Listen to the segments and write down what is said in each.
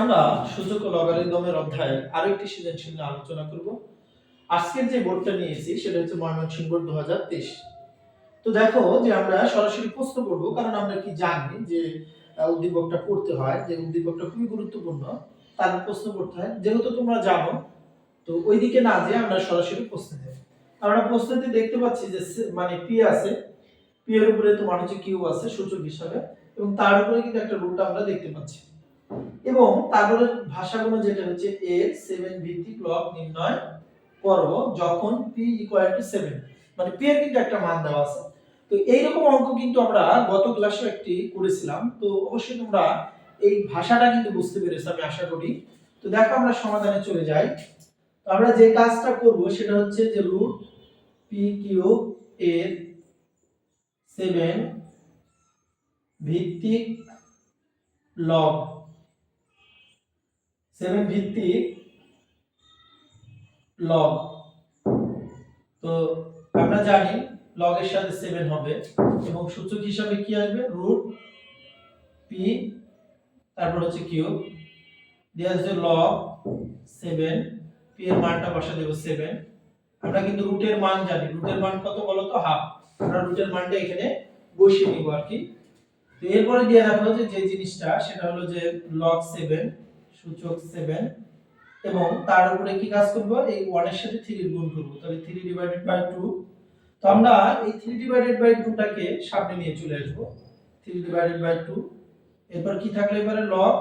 আমরা সূচক লগারিদমের অধ্যায়ে আরও একটি সৃজনশীল আলোচনা করব। আজকের যে বোর্ডটা নিয়েছি, সেটা হচ্ছে ময়মনসিংহ বোর্ড দু হাজার তেইশ। তো দেখো যে আমরা সরাসরি প্রশ্ন করব, কারণ আমরা কি জানি যে উদ্দীপকটা পড়তে হয়, যে উদ্দীপকটা খুবই গুরুত্বপূর্ণ। তার প্রশ্ন করতে হয়, যেহেতু তোমরা জানো, তো ওইদিকে না যে আমরা সরাসরি প্রশ্নে যাই আমরা প্রশ্নতে দেখতে পাচ্ছি যে মানে পি আছে। পি এর উপরে তোমার হচ্ছে কিউ আছে, সূচক হিসাবে, এবং তার উপরে কিন্তু একটা রুট আমরা দেখতে পাচ্ছি। এবং তারপরে ভাষাগুলো যেটা হচ্ছে এ সেভেন ভিত্তিক লগ নির্ণয় করো যখন পি ইকুয়াল টু সেভেন মানে পি এর কিন্তু একটা মান দেওয়া আছে। তো এইরকম অঙ্ক কিন্তু আমরা গত ক্লাসে একটি করেছিলাম। তো অবশ্যই তোমরা এই ভাষাটা কিন্তু বুঝতে পেরেছ, আমি আশা করি। তো দেখো আমরা সমাধানে চলে যাই। তো আমরা যে কাজটা করব সেটা হচ্ছে যে রুট পি কিউ এর সেভেন ভিত্তিক লগ সেভেন ভিত্তিক লগ তো আমরা জানি লগ এর সাথে সেভেন হবে এবং সূচক হিসাবে কি আসবে? রুট পি তারপর হচ্ছে কিউ দেওয়া হচ্ছে লগ সেভেন পি এর মানটা বসা দেবো সেভেন আমরা কিন্তু রুটের মান জানি। রুটের মান কত বলো তো? হাফ আমরা রুটের মানটা এখানে বসিয়ে নিব আর কি। তো এরপরে দিয়ে রাখা হচ্ছে যে জিনিসটা, সেটা হলো যে লগ সেভেন সূচক সেভেন এবং তার উপরে কি কাজ করব? এই ওয়ানের সাথে থ্রি গুণ করব। তাহলে থ্রি ডিভাইডেড বাই টু তো আমরা এই থ্রি ডিভাইডেড বাই টাকে সামনে নিয়ে চলে আসব। থ্রি ডিভাইডেড বাই টু এরপর কি থাকল এবারে? লগ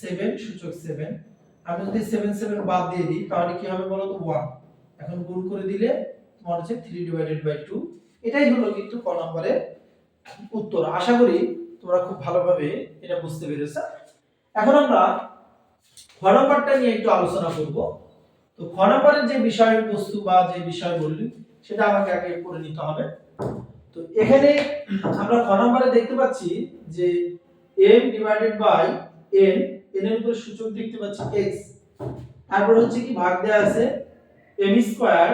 সেভেন সূচক সেভেন আমি যদি সেভেন সেভেন বাদ দিয়ে দিই, তাহলে কি হবে বলো তো? ওয়ান এখন গুণ করে দিলে তোমার হচ্ছে থ্রি ডিভাইডেড বাই টু এটাই হলো কিন্তু ক নম্বরের উত্তর। আশা করি তোমরা খুব ভালোভাবে এটা বুঝতে পেরেছ। এখন আমরা খ নম্বরটা নিয়ে একটু আলোচনা করব। তো খ নম্বরের যে বিষয়বস্তু বা যে বিষয় বললি সেটা আমাকে আগে করে নিতে হবে। তো এখানে আমরা খ নম্বরে দেখতে পাচ্ছি যে m divided by n n এর উপরে সূচক দেখতে পাচ্ছি x তারপর হচ্ছে কি ভাগ দেয়া আছে m square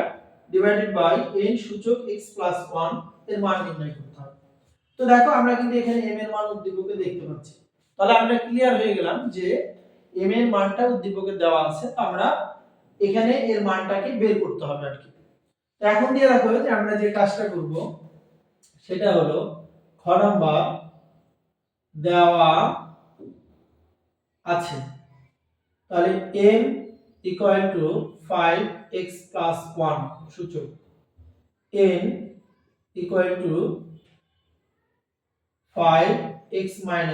divided by n সূচক x 1 এর মান নির্ণয় করতে হবে। তো দেখো আমরা কিন্তু এখানে m এর মান উদ্দীপকে দেখতে পাচ্ছি। তাহলে আমরা ক্লিয়ার হয়ে গেলাম যে m এর মানটা উদ্দীপকে দেওয়া আছে, তো আমরা এখানে এর মানটাকে বের করতে হবে আর কি। এখন দিয়ে রাখো যে আমরা যে কাজটা করব, সেটা হলো খ নাম্বার দেওয়া আছে। তাহলে m ইকুয়াল টু 5x 1 সূচক। N ইকুয়াল টু 5x 1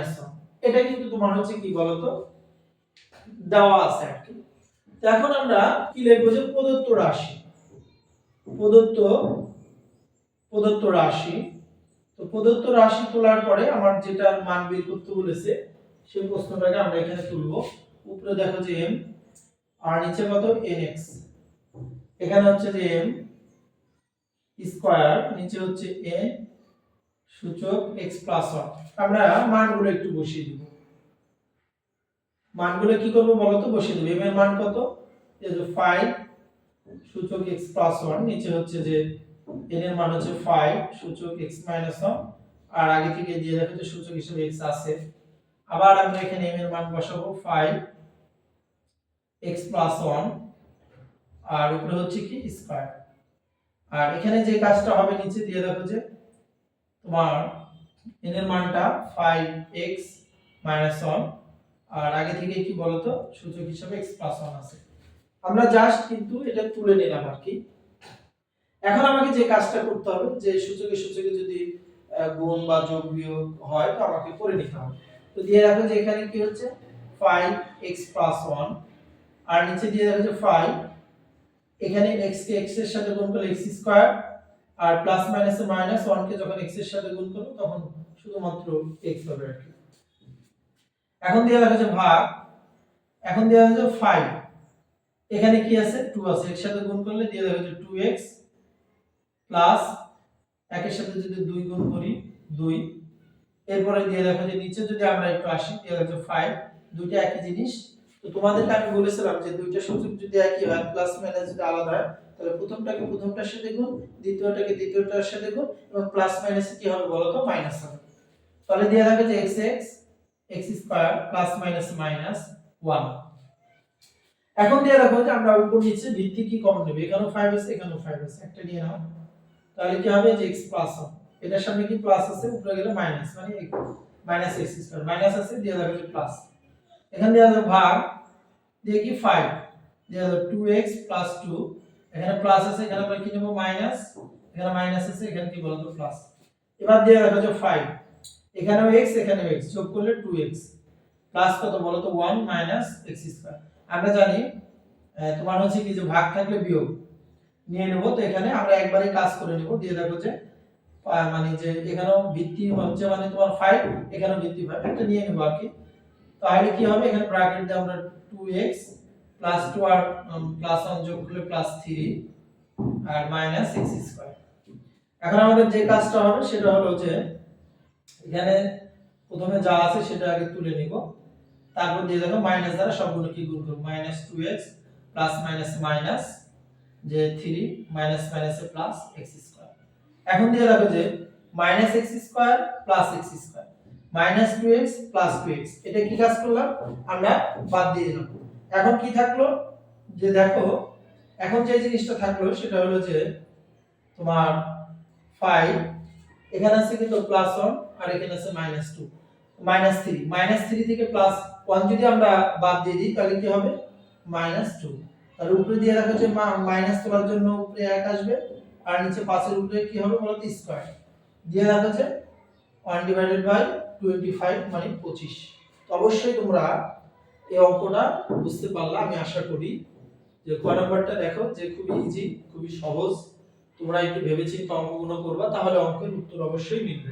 এটা কিন্তু তোমার হচ্ছে কি বলতো? দেওয়া আছে আর কি। এখন আমরা কি লিখব যে প্রদত্ত রাশি? প্রদত্ত প্রদত্ত রাশি। তো প্রদত্ত রাশি তোলার পরে আমার যেটা মান বের করতে বলেছে সেই প্রশ্নটাকে আমরা এখানে তুলবো। উপরে দেখো যে m, আর নিচে কত? nx এখানে হচ্ছে যে m স্কয়ার, নিচে হচ্ছে n সূচক x 1 আমরা মানগুলো একটু বসিয়ে দিব। মানগুলো কি করব বলো তো? বসিয়ে দেব। m এর মান কত? এই যে 5 সূচক x 1 নিচে হচ্ছে যে n এর মান হচ্ছে 5 সূচক x 1 আর আগে থেকে দিয়ে রাখা যে সূচক হিসেবে x আছে। আবার আমরা এখানে m এর মান বসাবো 5 x 1 আর উপরে হচ্ছে কি স্কয়ার আর এখানে যে কাজটা হবে নিচে দিয়ে রাখো যে তোমার n এর মানটা 5x 1 আর আগে থেকে কি বলতো? সূচক হিসাবে x 1 আছে। আমরা জাস্ট কিন্তু এটা তুলে নিলাম আর কি। এখন আমাকে যে কাজটা করতে হবে, যে সূচকে সূচকে যদি গুণ বা যোগ বিয়োগ হয়, তো আমাকে করে নিতে হবে। তো দিয়ে রাখো যে এখানে কি হচ্ছে? 5x 1 আর নিচে দিয়ে রাখো যে ফাইভ এখানে এক্স কে x এর সাথে গুণ করলে x স্কোয়ার আর প্লাস মাইনাসে মাইনাস 1 কে যখন x এর সাথে গুণ করব, তখন শুধুমাত্র x হবে আর কি। এখন দিয়ে রাখো যে ভাগ, এখন দিয়ে রাখো যে 5 এখানে কি আছে? 2 আছে। এর সাথে গুণ করলে দিয়ে রাখো যে 2x প্লাস একের সাথে যদি 2 গুণ করি 2 এরপরে দিয়ে রাখো যে নিচে যদি আমরা একটু আসি দিয়ে রাখো যে 5 দুইটা একই জিনিস। তো তোমাদেরকে আমি বলেছিলাম যে দুইটা সূচক যদি একই হয় প্লাস মাইনাস যদি আলাদা হয়, তাহলে প্রথমটাকে প্রথমটার সাথে গুণ, দ্বিতীয়টাকে দ্বিতীয়টার সাথে গুণ এবং প্লাস মাইনাসে কি হবে বলো তো মাইনাস হবে। তাহলে দেয়া থাকে যে x x x square plus minus minus one এখন দিয়ে রাখো যে আমরা উপর নিচে ভিত্তি কি কমন নেবে? এখানেও ফাইভ আছে, এখানেও ফাইভ আছে। একটা নিয়ে নাও। তাহলে কি হবে? যে এক্স প্লাস হবে এটার সামনে কি প্লাস আছে? উপরে গেলে মাইনাস মানে মাইনাস এক্স স্কয়ার মাইনাস আছে, দিয়ে রাখো যে প্লাস এখানে দেওয়া যাবে ভাগ, দিয়ে কি ফাইভ দেওয়া যাবে টু এক্স প্লাস টু এখানে প্লাস আছে, এখানে আমরা কি নেব? মাইনাস এখানে মাইনাস আছে, এখানে কি বলতো? প্লাস এবার দিয়ে রাখো যে ফাইভ এখানেও এক্স এখানেও এক্স যোগ করলে টু এক্স প্লাস কত বলো তো? ওয়ান মাইনাস এক্স স্কয়ার আমরা জানি তোমার হচ্ছে কি যে ভাগ থাকলে বিয়োগ। নিয়ে নেব, তো এখানে আমরা একবারে কাজ করে নেব। দিয়ে দেখো যে মানে যে এখানেও ভিত্তি হচ্ছে মানে তোমার ফাইভ এখানেও ভিত্তি ফাইভ এটা নিয়ে নেব আর কি। তাহলে কি হবে? এখানে ব্র্যাকেট দিয়ে আমরা টু এক্স প্লাস টু আর প্লাস ওয়ান যোগ করলে প্লাস থ্রি আর মাইনাস এক্স স্কয়ার এখন আমাদের যে কাজটা হবে, সেটা হলো যে এখানে প্রথমে যা আছে সেটা আগে তুলে নিব। তারপর দিয়ে দেখো মাইনাস দ্বারা সবগুলো কি গুণ করব? Minus two x plus minus minus যে থ্রি মাইনাস মাইনাসে প্লাস এক্স স্কোয়ার এখন দিয়ে দেখো যে minus x square plus x square minus two x plus two x এটা কি কাজ করলাম আমরা বাদ দিয়ে দিলাম। এখন কি থাকল? যে দেখো, এখন যে জিনিসটা থাকল সেটা হলো যে তোমার ফাইভ এখানে আছে কিন্তু প্লাস ওয়ান আর এখানে আছে minus two minus three minus three থেকে প্লাস ওয়ান যদি আমরা বাদ দিয়ে দিই, তাহলে কি হবে? মাইনাস টু তার উপরে দিয়ে রাখা হচ্ছে মাইনাস তোলার জন্য উপরে এক আসবে, আর নিচে পাঁচের উপরে কি হবে বলতো স্কোয়ার দিয়ে রাখা হচ্ছে one divided by twenty five মানে পঁচিশ। তো অবশ্যই তোমরা এই অঙ্কটা বুঝতে পারলা, আমি আশা করি। যে ক দেখো যে খুবই ইজি খুবই সহজ। তোমরা একটু ভেবেচিন্তে অঙ্কগুলো করবা তাহলে অঙ্কের উত্তর অবশ্যই মিলবে।